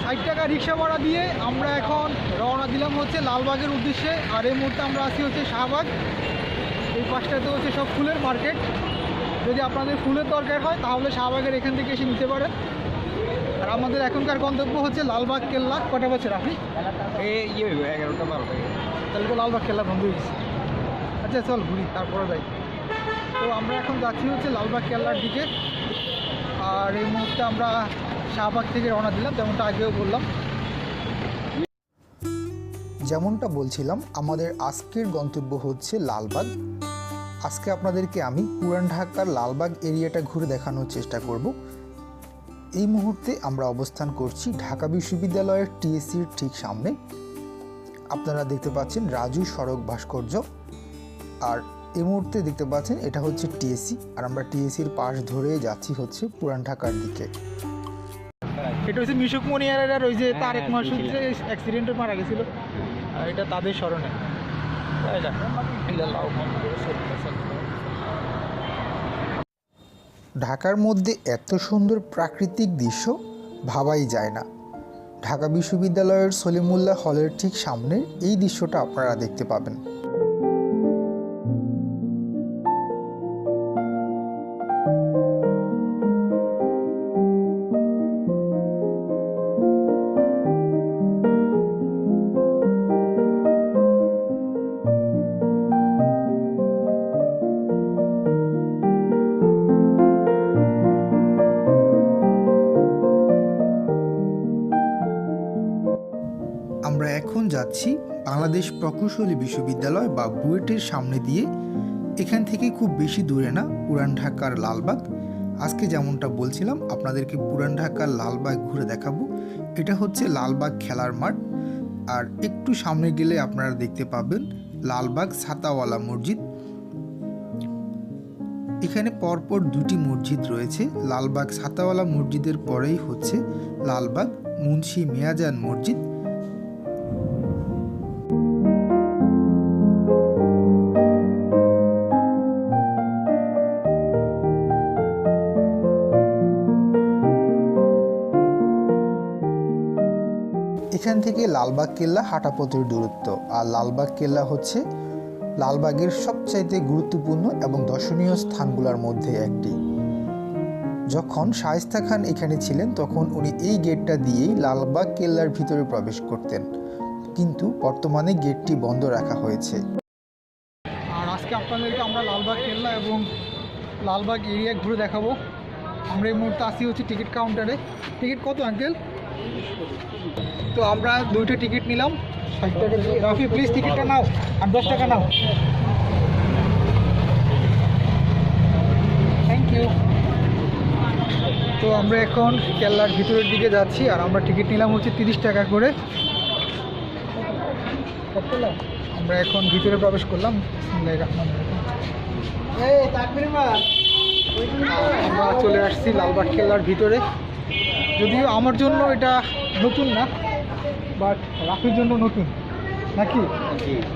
ষাট টাকা রিক্সা ভাড়া দিয়ে আমরা এখন রওনা দিলাম হচ্ছে লালবাগের উদ্দেশ্যে। আর এই মুহূর্তে আমরা আছি হচ্ছে শাহবাগ। এই পাশটাতে হচ্ছে সব ফুলের মার্কেট। যদি আপনাদের ফুলের দরকার হয় তাহলে শাহবাগের এখান থেকে এসে নিতে পারেন। আর আমাদের এখনকার গন্তব্য হচ্ছে লালবাগ কেল্লা। কটা বছর আপনি ইয়ে এগারোটা বারোটা তাহলে তো লালবাগ কেল্লা বন্ধ হয়ে গেছে আচ্ছা চল ঘুরি তারপরে যাই। তো আমরা এখন যাচ্ছি হচ্ছে লালবাগ কেল্লার দিকে। আর এই মুহূর্তে আমরা শাহবাগ থেকে রওনা দিলাম, যেমনটা আগেও বললাম। যেমনটা বলছিলাম, আমাদের আজকের গন্তব্য হচ্ছে লালবাগ। আজকে আপনাদেরকে আমি পুরান ঢাকার লালবাগ এরিয়াটা ঘুরে দেখানোর চেষ্টা করব। এই মুহূর্তে আমরা অবস্থান করছি ঢাকা বিশ্ববিদ্যালয়ের টিএসসির ঠিক সামনে। আপনারা দেখতে পাচ্ছেন রাজু সড়ক ভাস্কর্য, আর এই মুহূর্তে দেখতে পাচ্ছেন এটা হচ্ছে টিএসসি, আর আমরা টিএসসির পাশ ধরে যাচ্ছি হচ্ছে পুরান ঢাকার দিকে। এটা হচ্ছে মিশুক মনিয়ারের ওই যে হ্যাঁ, তারেক হ্যাঁ, মাসুদ যে অ্যাক্সিডেন্টে মারা গেছিল। আর এটা তাদের স্মরণে। ঢাকার মধ্যে এত সুন্দর প্রাকৃতিক দৃশ্য ভাবাই যায় না। ঢাকা বিশ্ববিদ্যালয়ের সলিমুল্লাহ হলের ঠিক সামনে এই দৃশ্যটা আপনারা দেখতে পাবেন। যাচ্ছি বাংলাদেশ প্রকৌশলী বিশ্ববিদ্যালয় বা বুয়েটের সামনে দিয়ে। এখান থেকে খুব বেশি দূরে না, পুরান ঢাকার লালবাগ। আজকে যেমনটা বলছিলাম, আপনাদেরকে পুরান ঢাকার লালবাগ ঘুরে দেখাবো। এটা হচ্ছে লালবাগ খেলার মাঠ। আর একটু সামনে গেলে আপনারা দেখতে পাবেন লালবাগ ছাতাওয়ালা মসজিদ। এখানে পরপর দুটি মসজিদ রয়েছে। লালবাগ ছাতাওয়ালা মসজিদের পরেই হচ্ছে লালবাগ মুন্সি মিয়াজান মসজিদ। এখান থেকে লালবাগ কেল্লা হাঁটাপথের দূরত্ব। আর লালবাগ কেল্লা হচ্ছে লালবাগের সবচাইতে গুরুত্বপূর্ণ এবং দর্শনীয় স্থানগুলোর মধ্যে একটি। যখন শায়েস্তা খান এখানে ছিলেন, তখন উনি এই গেটটা দিয়েই লালবাগ কেল্লার ভিতরে প্রবেশ করতেন। কিন্তু বর্তমানে গেটটি বন্ধ রাখা হয়েছে। আর আজকে আপনাদেরকে আমরা লালবাগ কেল্লা এবং লালবাগ এরিয়া ঘুরে দেখাবো। আমরা এই মুহূর্তে আসি হচ্ছে টিকিট কাউন্টারে। টিকিট কত, আঙ্কেল? তো আমরা দুইটা টিকিট নিলাম। ষাট প্লিজ টিকিটটা নাও। আর দশ টাকা নাও। থ্যাংক ইউ তো আমরা এখন কেল্লার ভিতরের দিকে যাচ্ছি, আর আমরা টিকিট নিলাম হচ্ছে তিরিশ টাকা করে। আমরা এখন ভিতরে প্রবেশ করলাম। আমরা চলে আসছি লালবাগ কেল্লার ভিতরে। যদিও আমার জন্য এটা নতুন না বাট রাফির জন্য নতুন। নাকি?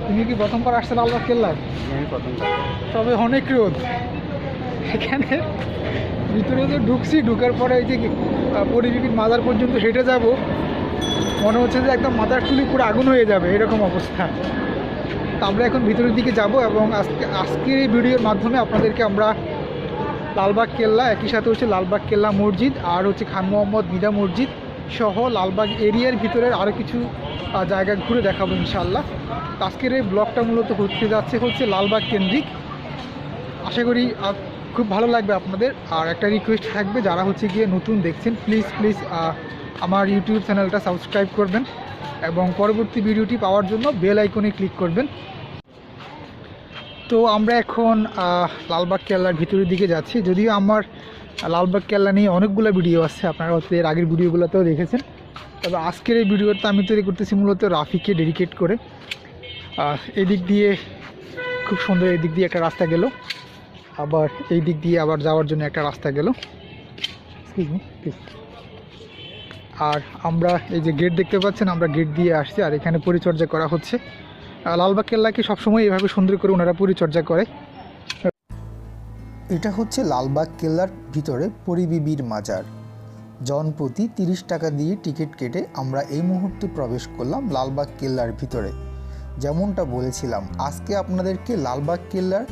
তুমি কি প্রথমবার আসছে লালবাগ কেল্লায়? আমি তবে অনেক রোদ। এখানে ভিতরে তো ঢুকছি ঢুকার পরে এই যে আহ, পরিবিপির মাজার পর্যন্ত হেঁটে যাব মনে হচ্ছে যে একদম মাথার চুলি পুরো আগুন হয়ে যাবে এরকম অবস্থা। তো আমরা এখন ভিতরের দিকে যাব এবং আজকে আজকের এই ভিডিওর মাধ্যমে আপনাদেরকে আমরা লালবাগ কেল্লা, একই সাথে হচ্ছে লালবাগ কেল্লা মসজিদ আর হচ্ছে খান মোহাম্মদ মিদা মসজিদ সহ লালবাগ এরিয়ার ভিতরের আরও কিছু জায়গা ঘুরে দেখাবো ইনশাল্লাহ আজকের এই ব্লগটা মূলত হতে যাচ্ছে হচ্ছে লালবাগ কেন্দ্রিক। আশা করি খুব ভালো লাগবে আপনাদের। আর একটা রিকোয়েস্ট থাকবে, যারা হচ্ছে গিয়ে নতুন দেখছেন প্লিজ প্লিজ আমার ইউটিউব চ্যানেলটা সাবস্ক্রাইব করবেন এবং পরবর্তী ভিডিওটি পাওয়ার জন্য বেল আইকনে ক্লিক করবেন। তো আমরা এখন লালবাগ কেল্লার ভিতরের দিকে যাচ্ছি। যদিও আমার লালবাগ কেল্লা নিয়ে অনেকগুলো ভিডিও আছে, আপনারা হয়তো এর আগের ভিডিওগুলোতেও দেখেছেন। তবে আজকের এই ভিডিওটা আমি তৈরি করতেছি মূলত রাফিকে ডেডিকেট করে। এদিক দিয়ে খুব সুন্দর এই দিক দিয়ে একটা রাস্তা গেল। আবার এই দিক দিয়ে আবার যাওয়ার জন্য একটা রাস্তা গেল. আর আমরা এই যে গেট দেখতে পাচ্ছেন, আমরা গেট দিয়ে আসছি। আর এখানে পরিচর্যা করা হচ্ছে। লালবাগ কেল্লাকে সবসময় এভাবে সুন্দর করে ওনারা পরিচর্যা করে। এটা হচ্ছে লালবাগ কেল্লার ভিতরে পরিবিবির মাজার। জনপ্রতি তিরিশ টাকা দিয়ে টিকিট কেটে আমরা এই মুহূর্তে প্রবেশ করলাম লালবাগ কেল্লার ভিতরে। যেমনটা বলেছিলাম, আজকে আপনাদেরকে লালবাগ কেল্লার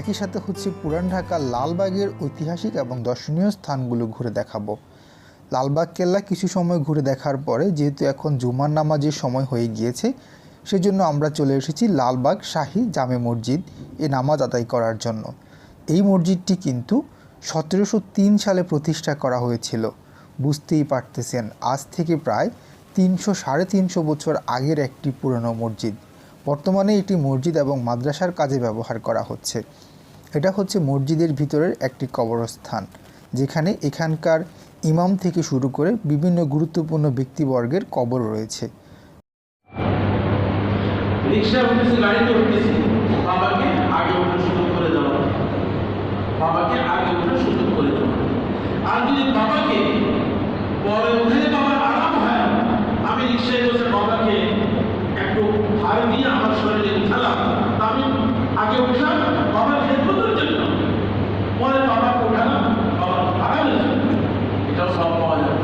একই সাথে হচ্ছে পুরান ঢাকার লালবাগের ঐতিহাসিক এবং দর্শনীয় স্থানগুলো ঘুরে দেখাবো। লালবাগ কেল্লা কিছু সময় ঘুরে দেখার পরে, যেহেতু এখন জুমার নামাজের সময় হয়ে গিয়েছে সেজন্য আমরা চলে এসেছি লালবাগ শাহী জামে মসজিদ এ নামাজ আদায় করার জন্য। এই মসজিদটি কিন্তু সতেরোশো তিন সালে প্রতিষ্ঠা করা হয়েছিল। বুঝতেই পারতেছেন, আজ থেকে প্রায় তিনশো সাড়ে তিনশো বছর আগের একটি পুরনো মসজিদ। বর্তমানে এটি মসজিদ এবং মাদ্রাসার কাজে ব্যবহার করা হচ্ছে। এটা হচ্ছে মসজিদের ভিতরের একটি কবরস্থান, যেখানে এখানকার ইমাম থেকে শুরু করে বিভিন্ন গুরুত্বপূর্ণ ব্যক্তিবর্গের কবর রয়েছে। রিক্সা উঠতেছে গাড়িতে উঠতেছি বাবাকে আগে ওঠার সুযোগ করে দেওয়া বাবাকে আগে ওঠার সুযোগ করে দেওয়া আর যদি বাবাকে পরে উঠে বাবার আরাম হয় আমি রিক্সায় বসে বাবাকে একটু ভার দিয়ে আমার শরীরে উঠালাম তা আমি আগে উঠলাম বাবার খেদমতের জন্য পরে বাবাকে উঠালাম বাবার আরামের জন্য এটাও সব পাওয়া যাবে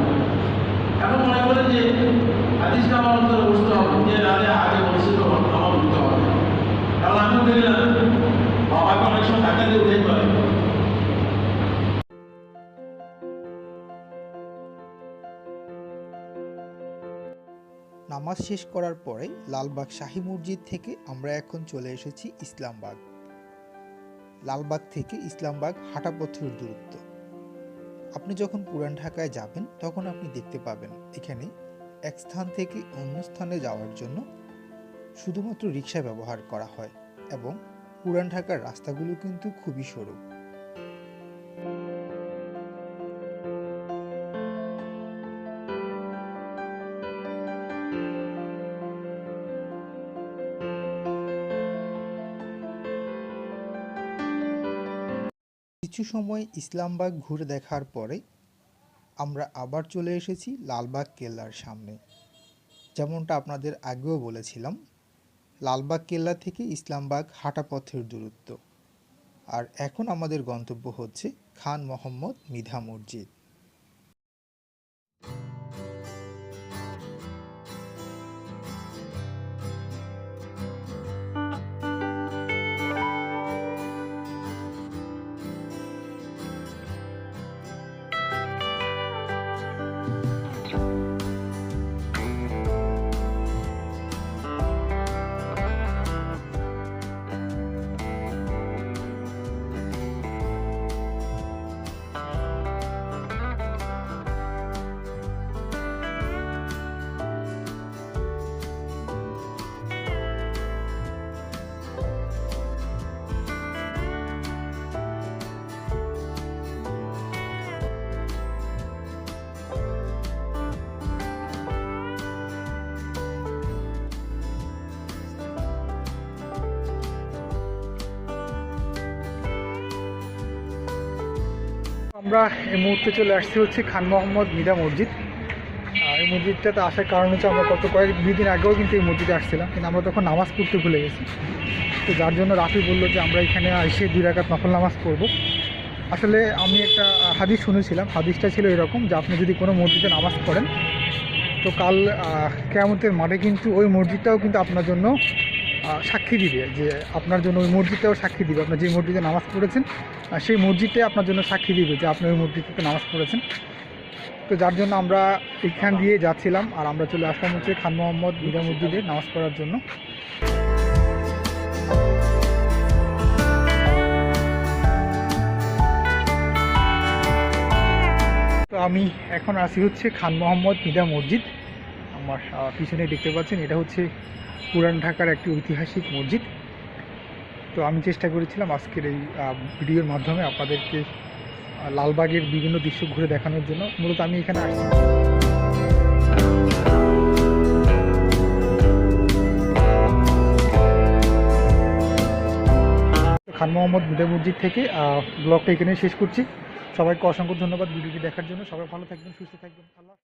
এখন মনে করেন যে হাদিসটা আমার অন্তরে বুঝতে হবে যে রাজে আগে বলছে তো আমার বুঝতে হবে কারণ আমি উঠে গেলাম বাবাকে নামাজ শেষ করার পরে লালবাগ শাহী মসজিদ থেকে আমরা এখন চলে এসেছি ইসলামবাগ। লালবাগ থেকে ইসলামবাগ হাঁটা পথের দূরত্ব। আপনি যখন পুরান ঢাকায় যাবেন, তখন আপনি দেখতে পাবেন এখানে এক স্থান থেকে অন্য স্থানে যাওয়ার জন্য শুধুমাত্র রিক্সা ব্যবহার করা হয় এবং পুরান ঢাকার রাস্তাগুলো কিন্তু খুবই সরু। কিছু সময় ইসলামবাগ ঘুরে দেখার পরে আমরা আবার চলে এসেছি লালবাগ কেল্লার সামনে। যেমনটা আপনাদের আগেও বলেছিলাম লালবাগ কেল্লা থেকে ইসলামবাগ হাঁটা পথের দূরত্ব। আর এখন আমাদের গন্তব্য হচ্ছে খান মোহাম্মদ মিধা মসজিদ। আমরা এই মুহূর্তে চলে আসছি হচ্ছে খান মোহাম্মদ মিদা মসজিদ। এই মসজিদটাতে আসার কারণ হচ্ছে আমরা গত কয়েক দুই দিন আগেও কিন্তু এই মসজিদে আসছিলাম, কিন্তু আমরা তখন নামাজ পড়তে ভুলে গেছি। তো যার জন্য রাফি বলল যে আমরা এখানে এসে দুই রাকাত নফল নামাজ পড়ব। আসলে আমি একটা হাদিস শুনেছিলাম, হাদিসটা ছিল এরকম যে আপনি যদি কোনো মসজিদে নামাজ পড়েন, তো কাল কেয়ামতের মাঠে কিন্তু ওই মসজিদটাও কিন্তু আপনার জন্য সাক্ষী দিবে যে আপনার জন্য ওই মসজিদটাও সাক্ষী দিবে। আপনার যে মসজিদে নামাজ পড়েছেন সেই মসজিদটাই আপনার জন্য সাক্ষী দিবে যে আপনি ওই মসজিদটাতে নামাজ পড়েছেন। তো যার জন্য আমরা এখান দিয়ে যাচ্ছিলাম আর আমরা চলে আসলাম হচ্ছে খান মোহাম্মদ মিদা মসজিদে নামাজ পড়ার জন্য। তো আমি এখন আসি হচ্ছে খান মোহাম্মদ মিদা মসজিদ। আমার পিছনে দেখতে পাচ্ছেন, এটা হচ্ছে পুরান ঢাকার একটি ঐতিহাসিক মসজিদ। তো আমি চেষ্টা করেছিলাম আজকের এই ভিডিওর মাধ্যমে আপনাদেরকে লালবাগের বিভিন্ন দৃশ্য ঘুরে দেখানোর জন্য। মূলত আমি এখানে আসছি। খান মোহাম্মদ মুদে মসজিদ থেকে ব্লগটা এখানে শেষ করছি। সবাইকে অসংখ্য ধন্যবাদ ভিডিওটি দেখার জন্য। সবাই ভালো থাকবেন, সুস্থ থাকবেন। আল্লাহ।